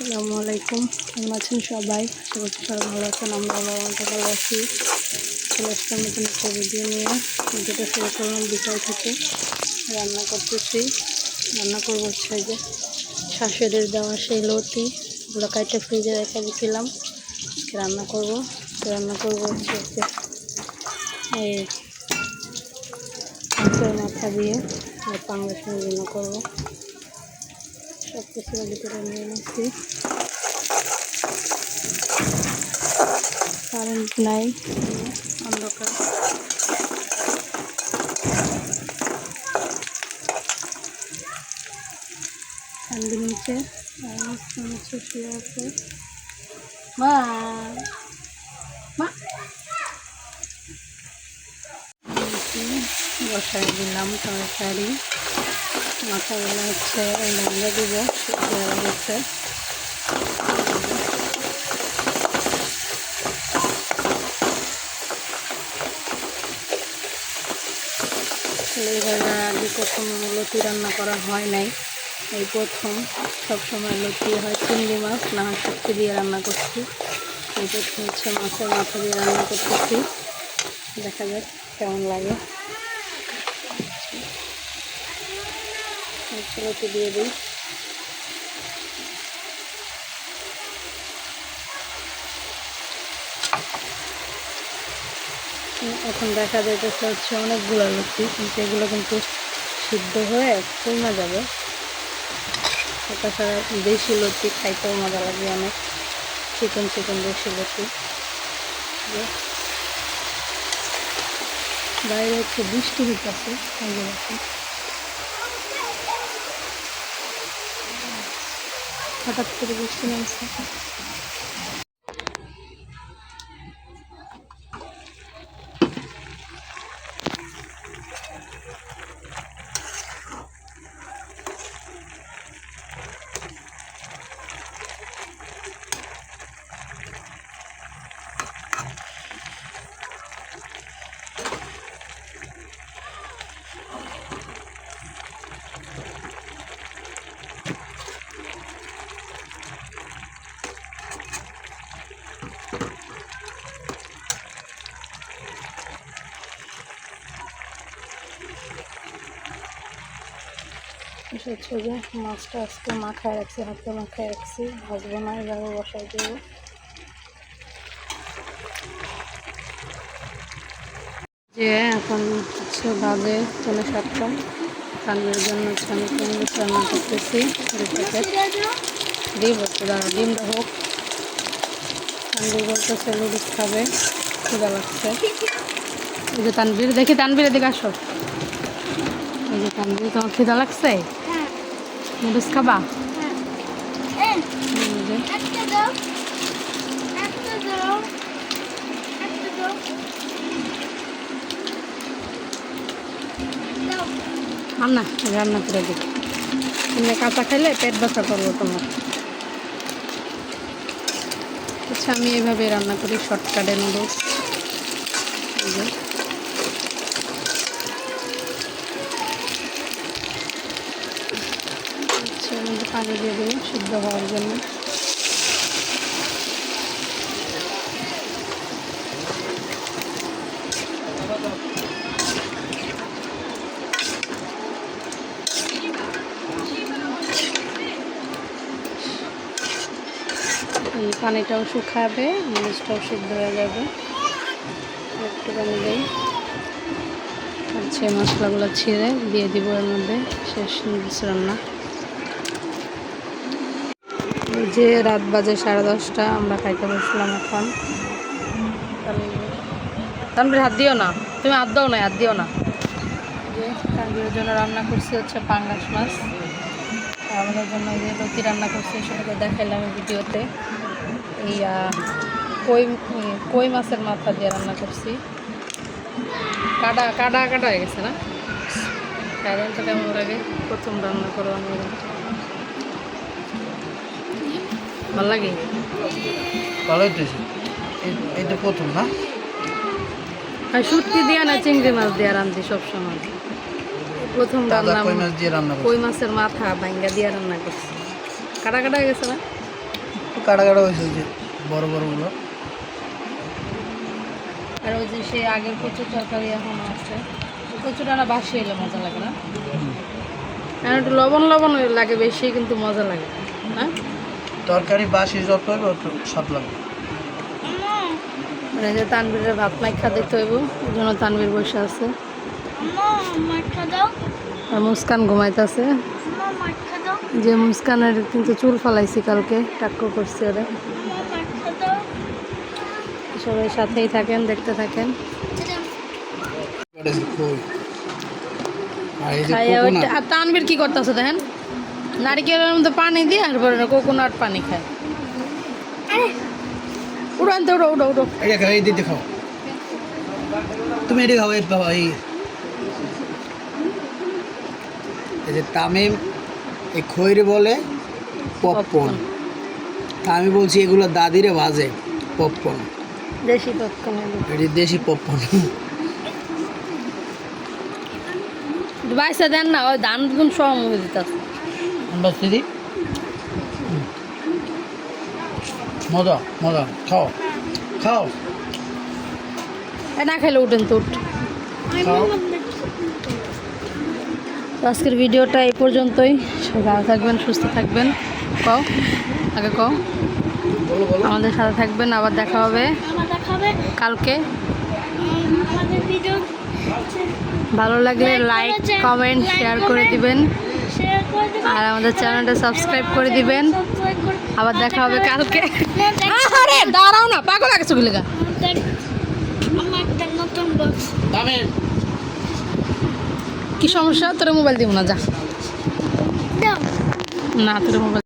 আসসালামু আলাইকুম। কেমন আছেন সবাই? আশা করছি সবাই ভালো আছেন। আমরা আমাকে ভালো আছি। চলে আসলাম নতুন একটা ভিডিও নিয়ে। ভিডিওটা শুরু করলাম বিকাল থেকে। রান্না করতেছি। রান্না করব হচ্ছে যে শাশুড়ির দেওয়া সেই লতি। ওগুলো কাইটে ফ্রিজে রেখে দিয়েছিলাম রান্না করব। রান্না করব হচ্ছে এই মাথা দিয়ে। আর পাঙ্গাস রান্না করব। সব কিছু করে নিয়ে নিচ্ছি। কারেন্ট নাই, অন্ধকার। ফ্যানগুলো নিচে নিচে শুয়ে আছে। মা! মা! বসায় দিলাম তরকারি। মাথাগুলো হচ্ছে লেঙ্গা দিব গেছে এইভাবে আগে প্রথম লতি রান্না করা হয় নাই। এই প্রথম সবসময় লতি হয় চিংড়ি মাছ, না হয় শুক্তি দিয়ে রান্না করছি। এই প্রথম হচ্ছে মাছের মাথা দিয়ে রান্না করতেছি। দেখা যাক কেমন লাগে। লতি দিয়ে দিই। এখন দেখা যাইতেছে হচ্ছে অনেকগুলো লতি কিন্তু এগুলো কিন্তু সিদ্ধ হয়ে কমে যাবে। তাছাড়া দেশি লতি খাইতেও মজা লাগে অনেক। চিকেন চিকেন লতি যে বাইরে হচ্ছে বৃষ্টি হইতেছে যে দেখুন। হঠাৎ করে বৃষ্টি নামছে। হচ্ছে যে মাছটা আজকে মাখায় রাখছি হাতে মাখায় রাখছি, ভাজবো না এভাবে বসাই দেবো। যে এখন হচ্ছে বাজে পৌনে সাতটা। কান্নার জন্য হচ্ছে আমি কংগ্রেস রান্না করতেছি দিব তো দাঁড়া, ডিমটা হোক। তানবির বলতেছে লুডুস খাবে ক্ষুদা লাগছে। এই যে তানবির দেখি তানবিরের দিকে আসো। এই যে তানবির তোমার খিদা লাগছে? নুডলস খাবা না রান্না করে দিই। এমনি কাঁচা খাইলে পেট ব্যথা করব তোমার। আচ্ছা আমি এইভাবে রান্না করি শর্টকাটে নুডলস পানি দিয়ে দেবো সিদ্ধ হওয়ার জন্য। এই পানিটাও শুকাবে, মরিচটাও সিদ্ধ হয়ে যাবে। একটুখানি দিই। আচ্ছা মশলাগুলো ছিঁড়ে দিয়ে দিব এর মধ্যে শেষ রান্না। যে রাত বাজে সাড়ে দশটা, আমরা খাইতে বসলাম এখন। তানবির হাত দিও না। তুমি হাত দাও না হাত দিও না। যে তানবিরের জন্য রান্না করছি হচ্ছে পাঙ্গাস মাছ। আমাদের জন্য যে লতি রান্না করছি, সেটাকে দেখাইলাম ভিডিওতে। এই কই কই মাছের মাথা দিয়ে রান্না করছি। কাটা কাটা কাটা হয়ে গেছে না? কেমন লাগে? প্রথম রান্না করো আমি। ভালো লাগে ভালোই তো হয়েছে। এই- তো প্রথম না? আর শুটকি দিয়া না চিংড়ি মাছ দিয়া রান্ধি সবসময়। প্রথম রান্না কই মাছ দিয়ে রান্না কই মাছের মাথা ভাঙ্গা দিয়া রান্না করছি। কাটা কাটা হয়ে গেছে না? কাটা কাটা হয়েছে যে বড় বড়গুলো আর ওই যে সেই আগের কচুর তরকারি এখন আছে। কচুটা না বাসি এলে মজা লাগে না? আর একটু লবণ লবণ লাগে বেশি কিন্তু মজা লাগে হ্যাঁ তরকারি বাসি যত অত স্বাদ লাগবে। মানে যে তানবীরের ভাত মাইখা দেখতে হইব ওই জন্য তানবীর বসে আছে। আর মুস্কান ঘুমাইতেছে। যে মুস্কানের কিন্তু চুল ফালাইছি কালকে টাক্কো করছি ওরা। সবাই সাথেই থাকেন দেখতে থাকেন। তানবীর কি করতেছে দেখেন? নারিকেলের মধ্যে পানি দিয়ে আর পরে কোকোনাট পানি খায়। উড়ান তো উড়ো উড়ো উড়ো। এটা খাও এই দিতে খাও তুমি এটি খাও এই বাবা এই। এই যে তামিম এই খৈরে বলে পপকর্ন। তা আমি বলছি এগুলো দাদিরে ভাজে পপকর্ন। দেশি পপকর্ন এটি দেশি পপকর্ন। বাইসা দেন না ওই ধান সহ মুখে দিতেছে দিদি মজা মজা। খাও খাও। না খেলে উঠেন তো আজকের ভিডিওটা এই পর্যন্তই। ভালো থাকবেন সুস্থ থাকবেন। কও আগে কও আমাদের সাথে থাকবেন আবার দেখা হবে। কালকে। ভালো লাগলে লাইক কমেন্ট শেয়ার করে দেবেন। আর আমাদের চ্যানেলটা সাবস্ক্রাইব করে দিবেন। আবার দেখা হবে কালকে। আরে দাঁড়াও না পাগল আগে চুকি দেখ, আমার একটা নতুন বক্স তামিম। কি সমস্যা? তোর মোবাইল দিব না যা। না তোর মোবাইল